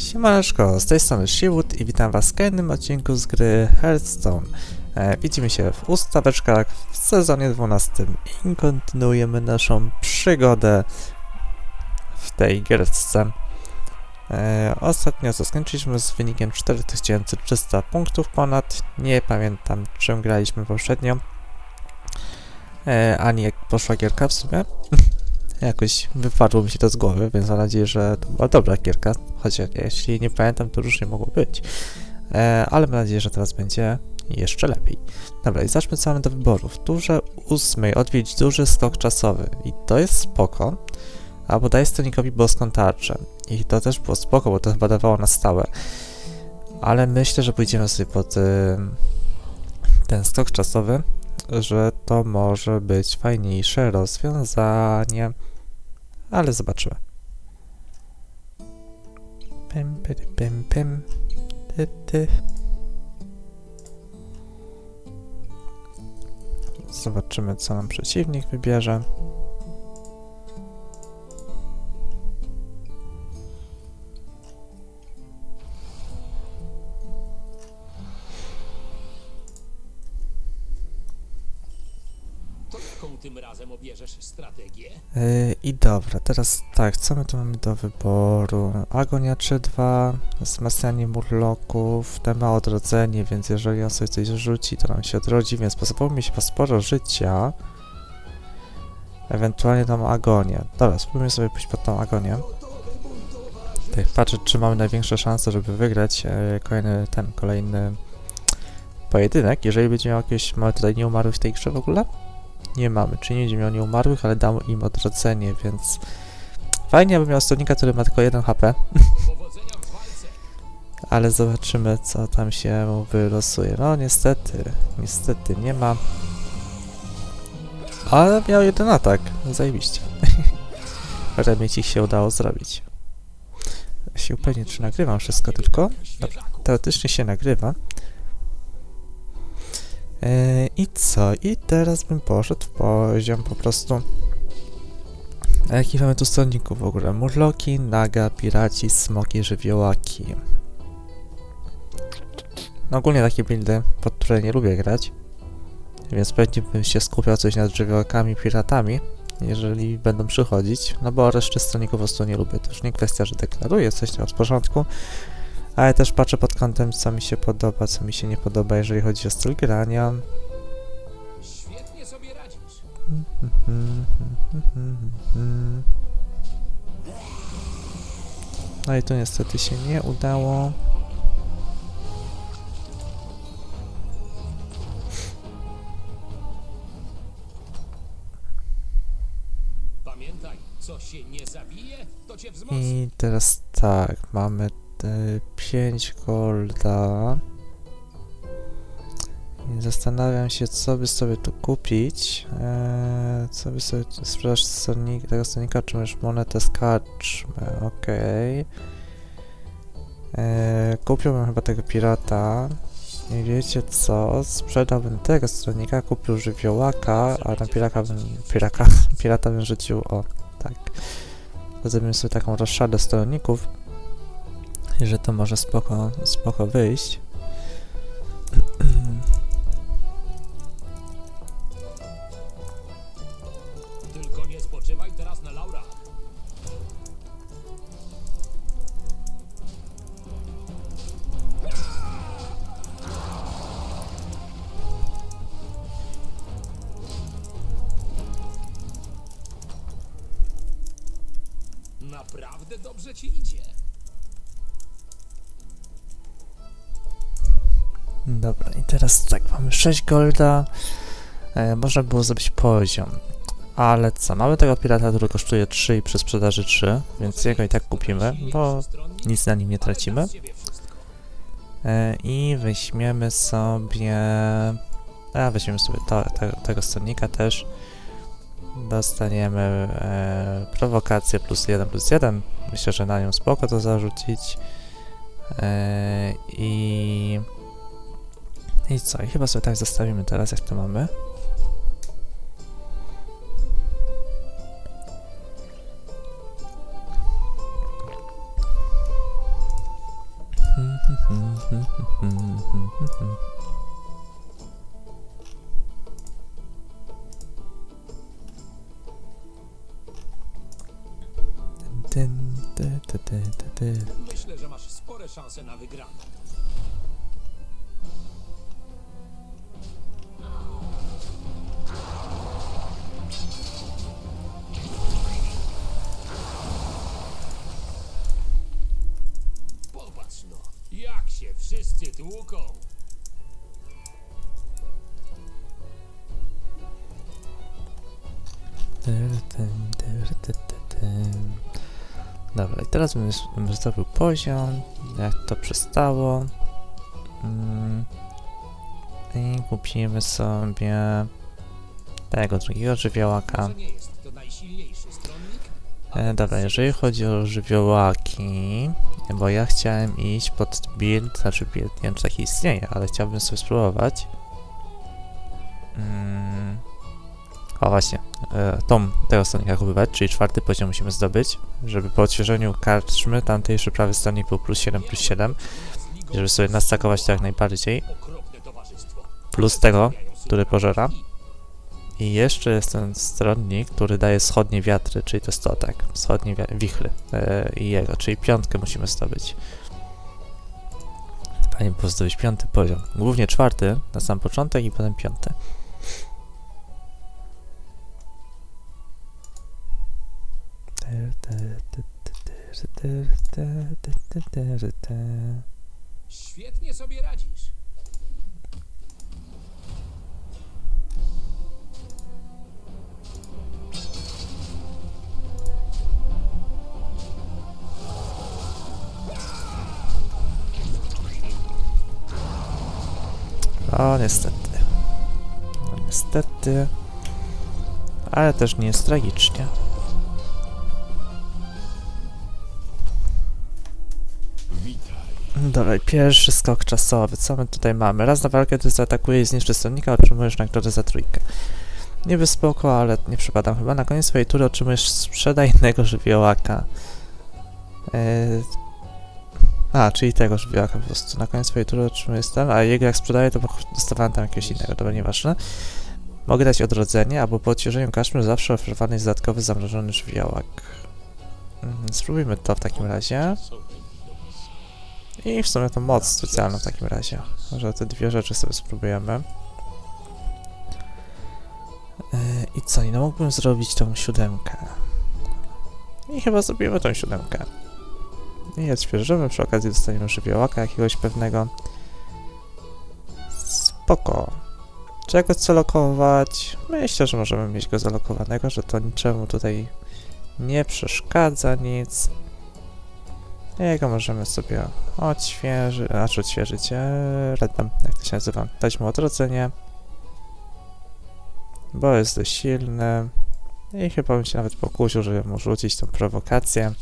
Siemaneczko, z tej strony Shiwood i witam was w kolejnym odcinku z gry Hearthstone. E, widzimy się w ustaweczkach w sezonie 12 i kontynuujemy naszą przygodę w tej gierce. E, ostatnio co z wynikiem 4300 punktów ponad, nie pamiętam czym graliśmy poprzednio, e, ani jak poszła gierka w sumie. Jakoś wypadło mi się to z głowy, więc mam nadzieję, że to była dobra gierka. Chociaż jeśli nie pamiętam, to różnie mogło być. E, ale mam nadzieję, że teraz będzie jeszcze lepiej. Dobra, i zacznę co mamy do wyborów. W turze ósmej odwiedź duży skok czasowy. I to jest spoko. Albo daj stronikowi boską tarczę. I to też było spoko, bo to chyba dawało na stałe. Ale myślę, że pójdziemy sobie pod y, ten skok czasowy, że to może być fajniejsze rozwiązanie. Ale zobaczymy. Pym, pym, pym. Ty, ty. Zobaczymy, co nam przeciwnik wybierze. Yy, I dobra, teraz tak, co my tu mamy do wyboru? Agonia 3-2, wzmacnianie murloków, ten ma odrodzenie, więc jeżeli on sobie coś rzuci, to nam się odrodzi, więc posypało mi się po sporo życia. Ewentualnie tam agonię. Dobra, spróbujmy sobie pójść pod tą agonię. Tak, patrzę, czy mamy największe szanse, żeby wygrać e, kolejny, ten, kolejny pojedynek. Jeżeli będzie miał jakieś, mamy tutaj nieumarłych w tej grze w ogóle? Nie mamy, czyli nie będzie miał nieumarłych, ale dam im odrodzenie, więc fajnie, aby miał stolnika, który ma tylko 1 HP, ale zobaczymy, co tam się wylosuje. No, niestety, niestety nie ma. Ale miał jeden atak, zajebiście. Remieć ich się udało zrobić. Się upewnić, czy nagrywam wszystko tylko. Teoretycznie się nagrywa. Yy, I co? I teraz bym poszedł w poziom po prostu. A jaki mamy tu stronników w ogóle? Murloki, naga, piraci, smoki, żywiołaki. No ogólnie takie buildy, pod które nie lubię grać. Więc pewnie bym się skupiał coś nad żywiołakami, piratami, jeżeli będą przychodzić. No bo reszty stronników po prostu nie lubię. To już nie kwestia, że deklaruję coś tam od początku, ale też patrzę pod kątem, co mi się podoba, co mi się nie podoba, jeżeli chodzi o styl grania. Świetnie sobie radzisz. No i tu niestety się nie udało. Pamiętaj, co się nie zabije, to cię wzmocni. I teraz tak, mamy 5 golda. I zastanawiam się, co by sobie tu kupić. Eee, co by sobie sprzedać sonik, tego sonika, czy już monetę z karczmy. Okej. Eee, kupiłbym chyba tego pirata. I wiecie co? Sprzedałbym tego stronika, kupił żywiołaka, a na piraka bym, piraka, pirata bym rzucił, o, tak. Zrobimy sobie taką rozszadę stronników że to może spoko, spoko wyjść. Tylko nie spoczywaj teraz na laurach. Naprawdę dobrze ci idzie. Dobra, i teraz tak, mamy 6 golda. E, można było zrobić poziom. Ale co, mamy tego pirata, który kosztuje 3 i przy sprzedaży 3, więc jego i tak kupimy, bo nic na nim nie tracimy. E, I weźmiemy sobie... A, weźmiemy sobie to, te, tego stronnika też. Dostaniemy e, prowokację plus 1 plus 1. Myślę, że na nią spoko to zarzucić. E, I... I co? I chyba sobie tak zostawimy teraz, jak to mamy. Myślę, że masz spore szanse na wygraną. Wszyscy tłuką. Dobra, i teraz bym, zrobił poziom, jak to przystało. Mm. I kupimy sobie tego drugiego żywiołaka. E, dobra, jeżeli chodzi o żywiołaki, bo ja chciałem iść pod build, znaczy build, nie wiem czy taki istnieje, ale chciałbym sobie spróbować. Mm. O właśnie, e, tą tego stronnika kupować, czyli czwarty poziom musimy zdobyć, żeby po odświeżeniu karczmy tamtejszy prawy stronnik był plus 7, plus 7, żeby sobie nastakować to jak najbardziej, plus tego, który pożera. I jeszcze jest ten stronnik, który daje wschodnie wiatry, czyli to jest to tak, wschodnie wi- wichry e, i jego, czyli piątkę musimy zdobyć. Fajnie było zdobyć piąty poziom. Głównie czwarty na sam początek i potem piąty. Świetnie sobie radzisz. O, niestety. No, niestety. Ale też nie jest tragicznie. Dobra, pierwszy skok czasowy. Co my tutaj mamy? Raz na walkę, gdy zaatakuje i zniszczy stronnika, otrzymujesz nagrodę za trójkę. Niby spoko, ale nie przypadam. Chyba na koniec swojej tury otrzymujesz sprzedaj innego żywiołaka. Eee... A, czyli tego żywiołaka po prostu. Na koniec swojej tury otrzymujesz ten, a jego jak sprzedaję, to dostawałem tam jakiegoś innego, dobra, nieważne. Mogę dać odrodzenie, albo po odświeżeniu kaszmy zawsze oferowany jest dodatkowy zamrożony żywiołak. Mhm, spróbujmy to w takim razie. I w sumie to moc specjalną w takim razie. Może te dwie rzeczy sobie spróbujemy. Yy, I co? No mógłbym zrobić tą siódemkę. I chyba zrobimy tą siódemkę. I odświeżymy, przy okazji dostaniemy żywiołaka jakiegoś pewnego. Spoko. Czego zalokować? Myślę, że możemy mieć go zalokowanego, że to niczemu tutaj nie przeszkadza nic. Jego możemy sobie odświeżyć, znaczy odświeżyć, ee, redem, jak to się nazywa, dać mu odrodzenie, bo jest dość silny i chyba bym się nawet pokusił, żeby mu rzucić tą prowokację.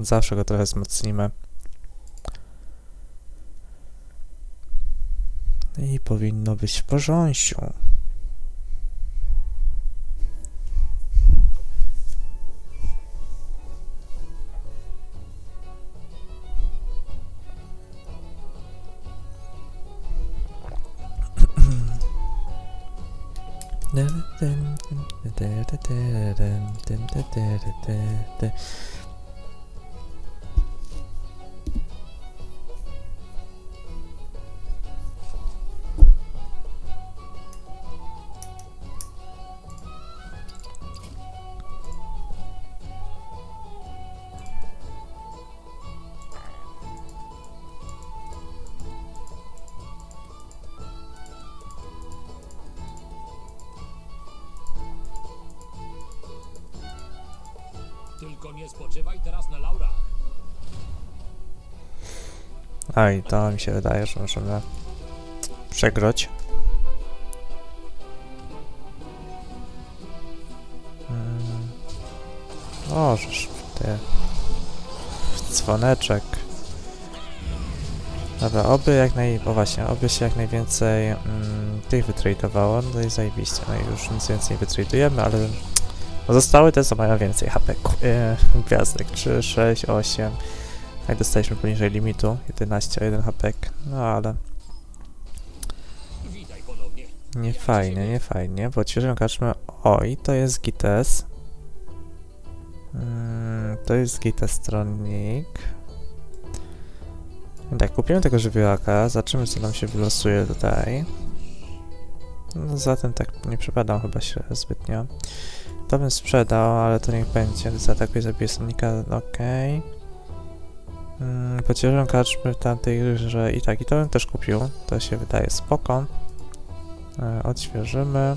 Zawsze go trochę wzmocnimy. I powinno być w porządku. Tylko nie spoczywaj teraz na laurach. Oj, to mi się wydaje, że możemy przegroć. Mm. O, żeż ty. Dzwoneczek. Dobra, oby jak naj... O właśnie, oby się jak najwięcej mm, tych wytradowało, no i zajebiście. No i już nic więcej nie wytradujemy, ale Zostały te, co mają więcej HP. Ku- e, Gwiazdek 3, 6, 8. Jak dostaliśmy poniżej limitu, 11 o 1 HP, no ale Witaj ponownie. nie fajnie, nie fajnie, bo odświeżyłem karczmę, oj, to jest GTS. Mm, to jest GTS stronnik. Tak, kupiłem tego żywiołaka, zobaczymy co nam się wylosuje tutaj. No zatem tak nie przepadam chyba się zbytnio. To bym sprzedał, ale to niech będzie. Zaatakuję zabiję sonika, okej. Mm, Pocieszyłem karczmy w tamtej grze i tak, i to bym też kupił. To się wydaje spoko. E, odświeżymy.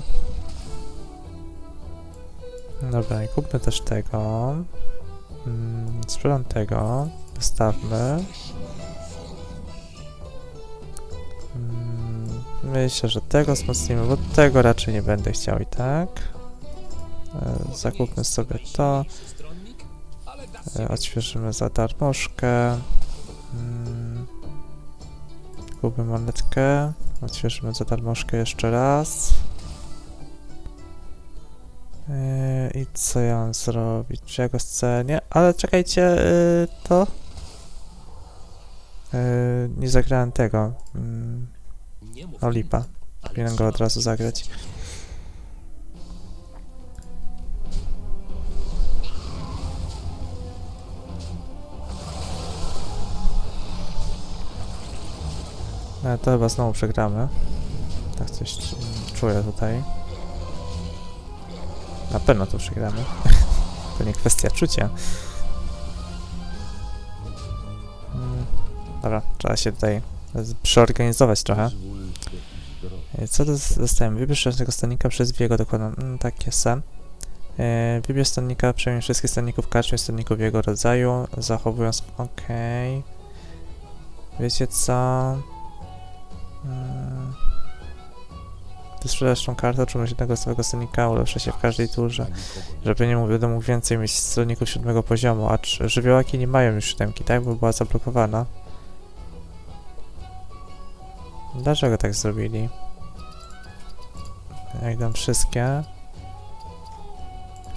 Dobra, i kupmy też tego. Mm, sprzedam tego. Wystawmy. Mm, myślę, że tego wzmocnimy, bo tego raczej nie będę chciał i tak. Zakupmy sobie to. E, odświeżymy za darmożkę. Mm, kupmy monetkę. Odświeżymy za darmożkę jeszcze raz. E, I co ja mam zrobić? Czy ja go? Ale czekajcie, e, to... E, nie zagrałem tego. Mm, nie mów mi, lipa. ale Powinienem go od razu zagrać. Ale to chyba znowu przegramy. Tak coś czuję tutaj. Na pewno to przegramy. to nie kwestia czucia. Mm, Dobra, trzeba się tutaj przeorganizować trochę. E, Co dos- dostałem? Wybierz tego stanika przez jego dokładam. Mm, takie sam. E, wybierz stanika, przejmij wszystkich stanników karczmy stanników jego rodzaju, zachowując... Okej. Wiecie co? Mm. Ty sprzedasz tą kartę, otrzymasz jednego swojego stanika, ulepsza się w każdej turze. Żeby nie mówię, mógł więcej mieć stronników siódmego poziomu, a żywiołaki nie mają już siódemki, tak? Bo była zablokowana. Dlaczego tak zrobili? Jak dam wszystkie.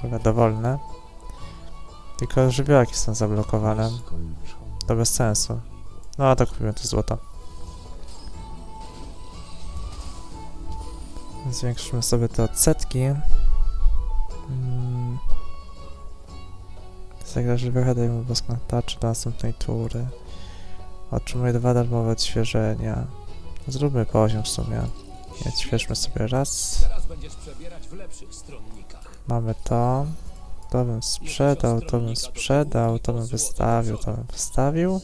Chyba dowolne. Tylko żywiołaki są zablokowane. To bez sensu. No a to kupimy to złoto. Zwiększymy sobie te odsetki. Mm. Zagra żywiołaka, dajmy boską tarczę do następnej tury. Otrzymuję dwa darmowe odświeżenia. Zróbmy poziom w sumie. Odświeżmy sobie raz. Mamy to. To bym sprzedał, to bym sprzedał, to bym wystawił, to bym wystawił.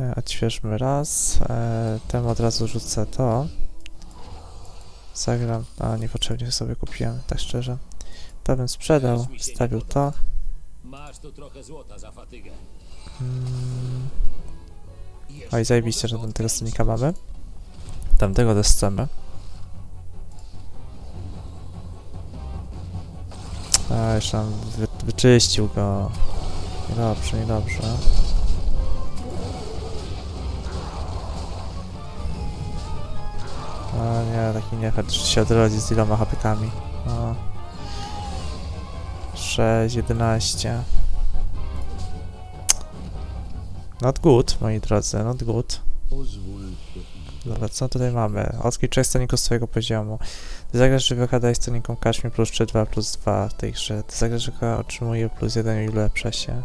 E, Odświeżmy raz. E, Temu od razu rzucę to. Zagram. A niepotrzebnie sobie kupiłem, tak szczerze. To bym sprzedał, wstawił to. Masz tu trochę złota za fatygę. Mm. Jeszcze Oj, zajebiście, że tam tego odkręcić. stanika mamy. Tamtego też chcemy. A, jeszcze nam wy, wyczyścił go. Niedobrze, niedobrze. O nie, taki że się odrodzi z iloma hapykami. O. 6, 11. Not good, moi drodzy, not good. Dobra, co tutaj mamy? Odkryj trzech stronników swojego poziomu. Ty zagrasz żywiołka, daj stronnikom kaczmi plus 3, 2 plus 2 w tej grze. Ty zagrasz żywiołka, otrzymuje plus 1 i ulepsza się.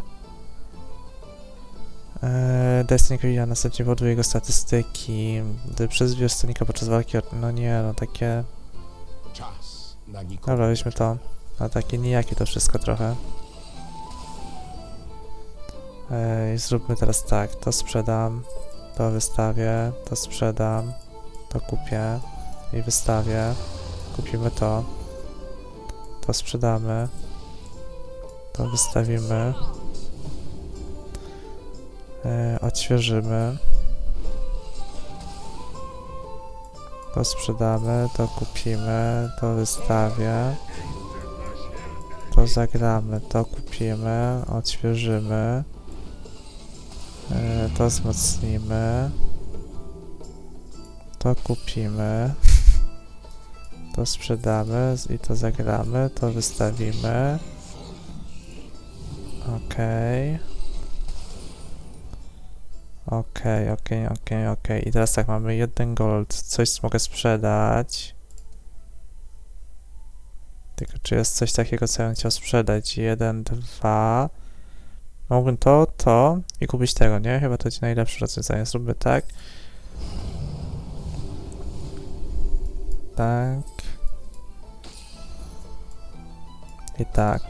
Eee, daj stronikowi, a następnie podwój jego statystyki. Gdy przezwiesz stronnika podczas walki, no nie, no takie... Czas na nikogo. Dobra, weźmy to. No takie nijakie to wszystko trochę. Ej, zróbmy teraz tak, to sprzedam, to wystawię, to sprzedam, to kupię i wystawię. Kupimy to. To sprzedamy. To wystawimy. E, odświeżymy. To sprzedamy, to kupimy, to wystawię. To zagramy, to kupimy, odświeżymy. E, to wzmocnimy. To kupimy. To sprzedamy i to zagramy, to wystawimy. Okej. Okej, okej, okej, okej. I teraz tak, mamy jeden gold. Coś mogę sprzedać. Tylko czy jest coś takiego, co ja bym chciał sprzedać? Jeden, dwa. Mógłbym to, to i kupić tego, nie? Chyba to będzie najlepsze rozwiązanie. Zróbmy tak. Tak. I tak.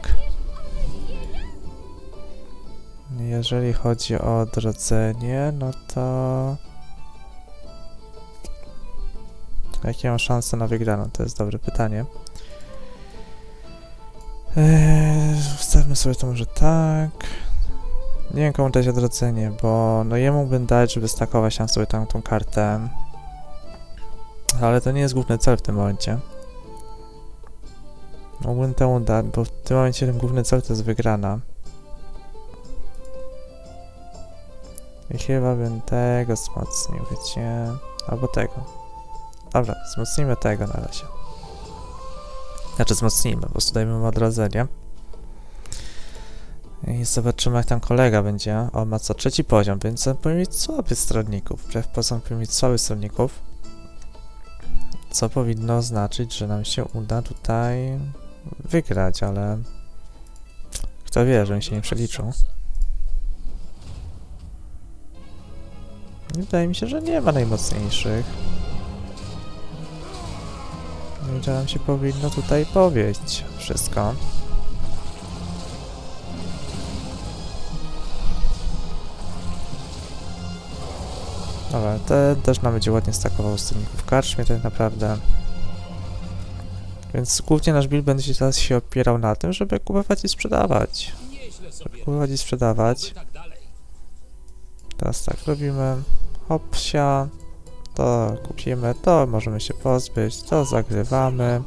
Jeżeli chodzi o odrodzenie, no to... Jakie mam szanse na wygraną? To jest dobre pytanie. Eee, wstawmy sobie to może tak. Nie wiem komu dać odrodzenie, bo no jemu bym dać, żeby stakować tam sobie tam tą kartę. Ale to nie jest główny cel w tym momencie. Mógłbym temu dać, bo w tym momencie ten główny cel to jest wygrana. Chyba bym tego wzmocnił, wiecie? Albo tego. Dobra, wzmocnijmy tego na razie. Znaczy wzmocnijmy, po prostu dajmy mu odrodzenie. I zobaczymy jak tam kolega będzie. On ma co trzeci poziom, więc on powinien mieć słabych stronników. Wbrew pozorom powinien mieć słabych stronników. Co powinno oznaczyć, że nam się uda tutaj wygrać, ale kto wie, że mi się nie przeliczą. Wydaje mi się, że nie ma najmocniejszych. No i że nam się powinno tutaj powiedzieć wszystko. Dobra, ten też nam będzie ładnie stakował stronników w karczmie tak naprawdę. Więc głównie nasz build będzie teraz się opierał na tym, żeby kupować i sprzedawać. Sobie. Kupować i sprzedawać. Teraz tak robimy. Hopsia. To kupimy, to możemy się pozbyć, to zagrywamy.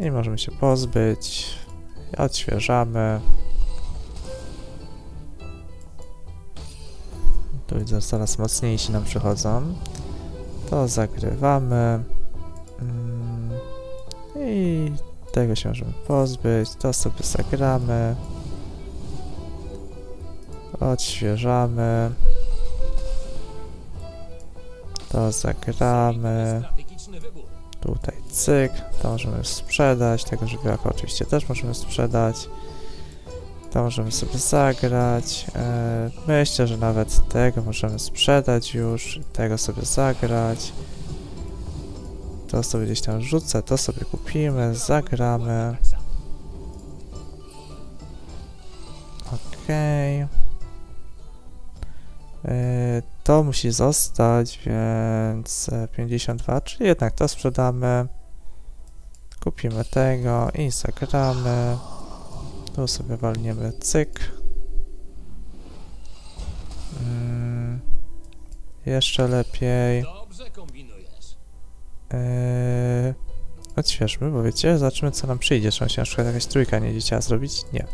I możemy się pozbyć. Odświeżamy. Tu widzę, coraz mocniejsi nam przychodzą. To zagrywamy. Mm, I tego się możemy pozbyć. To sobie zagramy. Odświeżamy. To zagramy. Tutaj cyk. To możemy sprzedać. Tego żywiołaka oczywiście też możemy sprzedać. To możemy sobie zagrać. E, myślę, że nawet tego możemy sprzedać już. Tego sobie zagrać. To sobie gdzieś tam rzucę. To sobie kupimy. Zagramy. Okej. Yy, To musi zostać, więc e, 52, czyli jednak to sprzedamy. Kupimy tego i zagramy. Tu sobie walniemy cyk. Mm, jeszcze lepiej. Eee, odświeżmy, bo wiecie, zobaczymy co nam przyjdzie. Czy on się na przykład jakaś trójka nie będzie chciała zrobić? Nie.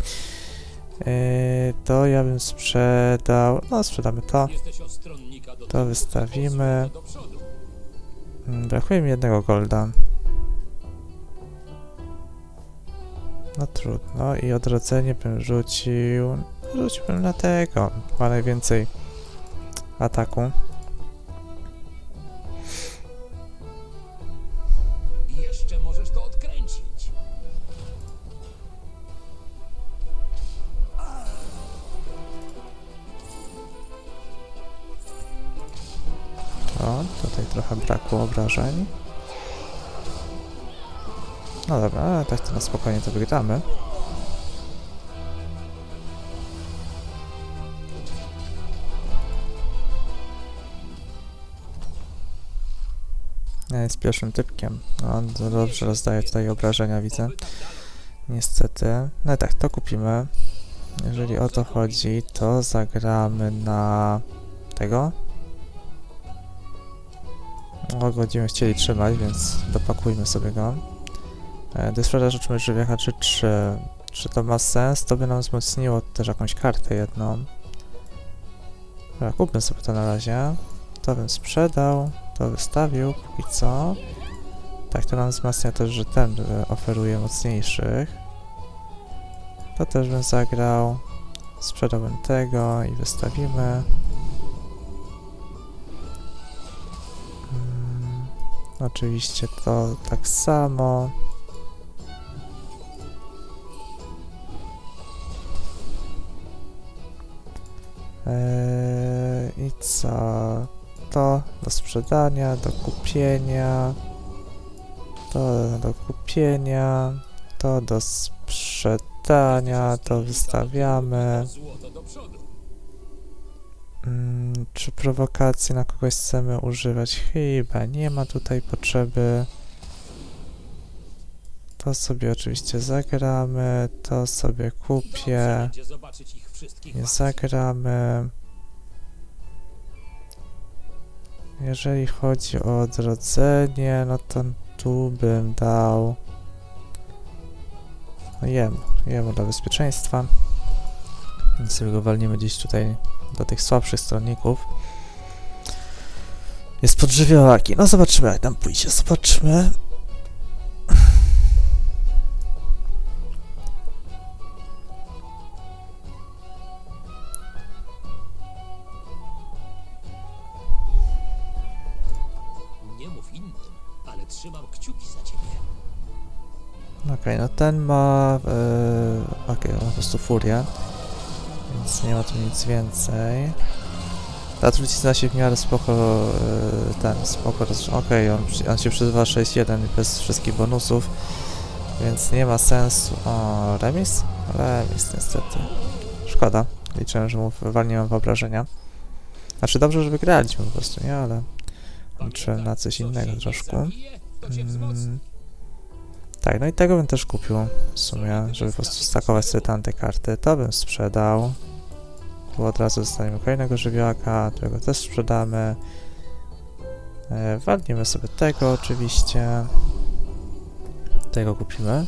Eee, to ja bym sprzedał. No, sprzedamy to. To wystawimy. od do przodu. Mm, Brakuje mi jednego golda. No trudno. I odrodzenie bym rzucił. Rzuciłbym na tego. Ma najwięcej ataku. Tutaj trochę brakło obrażeń. No dobra, ale tak to na spokojnie to wygramy. Ja jest pierwszym typkiem. No, On to dobrze rozdaje tutaj obrażenia, widzę. Niestety. No i tak, to kupimy. Jeżeli o to chodzi, to zagramy na tego. No, będziemy chcieli trzymać, więc dopakujmy sobie go. E, Gdy sprzedaż otrzymać żywiołaka czy 3. Czy to ma sens? To by nam wzmocniło też jakąś kartę jedną. Dobra, kupmy sobie to na razie. To bym sprzedał, to wystawił, i co? Tak, to nam wzmacnia też, że ten oferuje mocniejszych. To też bym zagrał. Sprzedałbym tego i wystawimy. Oczywiście to tak samo. Eee, I co? To do sprzedania, do kupienia. To do kupienia. To do sprzedania. To wystawiamy. Czy prowokacji na kogoś chcemy używać? Chyba nie ma tutaj potrzeby. To sobie oczywiście zagramy, to sobie kupię, nie zagramy. Jeżeli chodzi o odrodzenie, no to tu bym dał no jemu, jemu dla bezpieczeństwa. Więc sobie go walniemy gdzieś tutaj do tych słabszych stronników. Jest podżywiołaki. No zobaczymy jak tam pójdzie. Zobaczmy. Nie mów innym, ale trzymam kciuki za ciebie. Okej, no ten ma... Yy, Okej, on ma po prostu furię. Więc nie ma tu nic więcej. Ta trucizna się w miarę spoko... Yy, ten, spoko. Okej, on, przy- on się przyzywa 6-1 bez wszystkich bonusów. Więc nie ma sensu... O, remis? Remis niestety. Szkoda. Liczyłem, że mu wywalniłem wyobrażenia. Znaczy dobrze, że wygraliśmy po prostu, nie? Ale... Liczyłem na coś co innego troszkę. Mm, tak, no i tego bym też kupił w sumie, żeby po prostu stakować sobie tamte karty. To bym sprzedał. Tu od razu dostaniemy kolejnego żywiołaka, którego też sprzedamy. E, walnimy sobie tego oczywiście. Tego kupimy.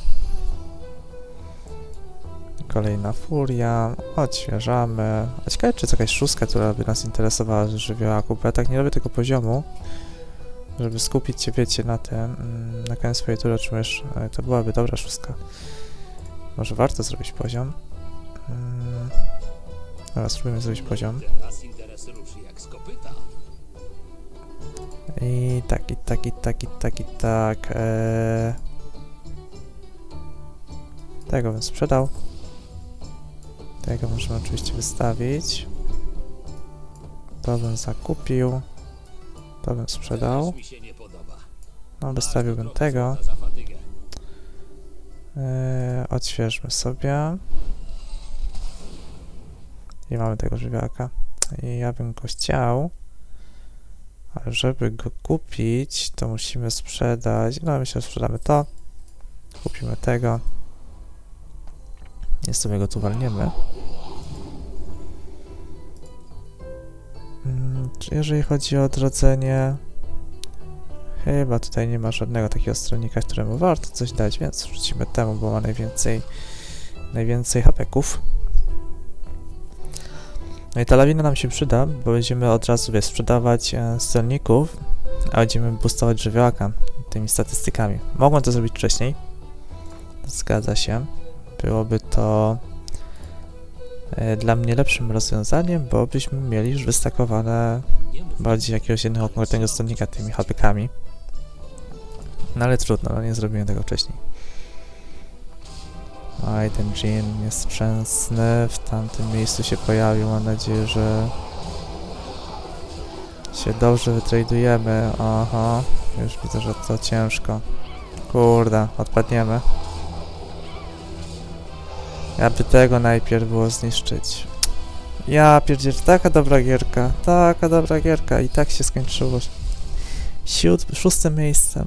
Kolejna furia. Odświeżamy. A ciekawe, czy jest jakaś szóstka, która by nas interesowała z żywiołaku, bo ja tak nie robię tego poziomu żeby skupić się, wiecie, na tym, mm, na koniec swojej tury otrzymujesz, to byłaby dobra szóstka. Może warto zrobić poziom. Mm. Dobra, spróbujmy zrobić poziom. Teraz. I tak, i tak, i tak, i tak, i tak. E... Tego bym sprzedał. Tego możemy oczywiście wystawić. To bym zakupił. To bym sprzedał. No, wystawiłbym tego. Yy, odświeżmy sobie. I mamy tego żywiołaka. I ja bym go chciał. Ale żeby go kupić, to musimy sprzedać. No, myślę, że sprzedamy to. Kupimy tego. I sobie go tu walniemy. Mm, jeżeli chodzi o odrodzenie, Chyba tutaj nie ma żadnego takiego stronnika, któremu warto coś dać, więc wrzucimy temu, bo ma najwięcej, najwięcej hapeków. No i ta lawina nam się przyda, bo będziemy od razu wiesz, sprzedawać e, stronników, a będziemy boostować żywiołaka tymi statystykami. Mogłem to zrobić wcześniej. Zgadza się. Byłoby to e, dla mnie lepszym rozwiązaniem, bo byśmy mieli już wystakowane bardziej jakiegoś jednego konkretnego stronnika tymi hapykami. No ale trudno, no nie zrobiłem tego wcześniej. Oj, ten Jin nieszczęsny w tamtym miejscu się pojawił. Mam nadzieję, że się dobrze wytradujemy. Aha, już widzę, że to ciężko. Kurde, odpadniemy. Aby tego najpierw było zniszczyć. Ja pierdzielę, taka dobra gierka, taka dobra gierka i tak się skończyło. Siód, szóstym miejscem.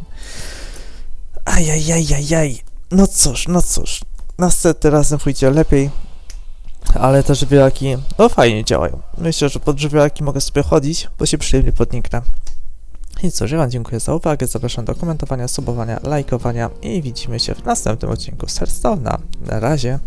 Ajajajajaj. No cóż, no cóż. Następnym razem pójdzie lepiej. Ale te żywiołaki, no fajnie działają. Myślę, że pod żywiołaki mogę sobie chodzić, bo się przyjemnie podniknę. I cóż, ja wam dziękuję za uwagę, zapraszam do komentowania, subowania, lajkowania i widzimy się w następnym odcinku Hearthstone'a. Na razie.